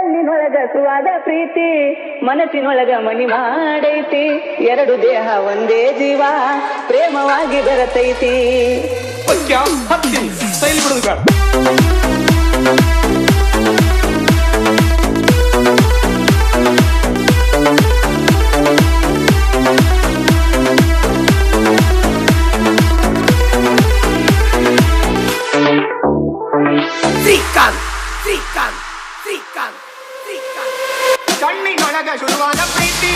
ಕಣ್ಣಿನೊಳಗ ಸುವಾದ ಪ್ರೀತಿ ಮನಸ್ಸಿನೊಳಗ ಮನಿ ಮಾಡೈತಿ. ಎರಡು ದೇಹ ಒಂದೇ ಜೀವ ಪ್ರೇಮವಾಗಿ ಬರತೈತಿ. Trican. கண்ணை அழக சொல்வான பிரீத்தி.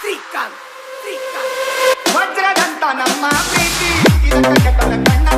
ಶ್ರೀಕಾಂತ್ ಶ್ರೀಕಾಂತ್ ವಜ್ರದಂತ ನಮ್ಮ ಪ್ರೀತಿ ಇದನ್ನ ಕಟ್ಟದ ಕಣ್ಣ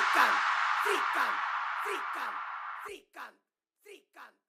Sikan! Sikan! Sikan! Sikan! Sikan!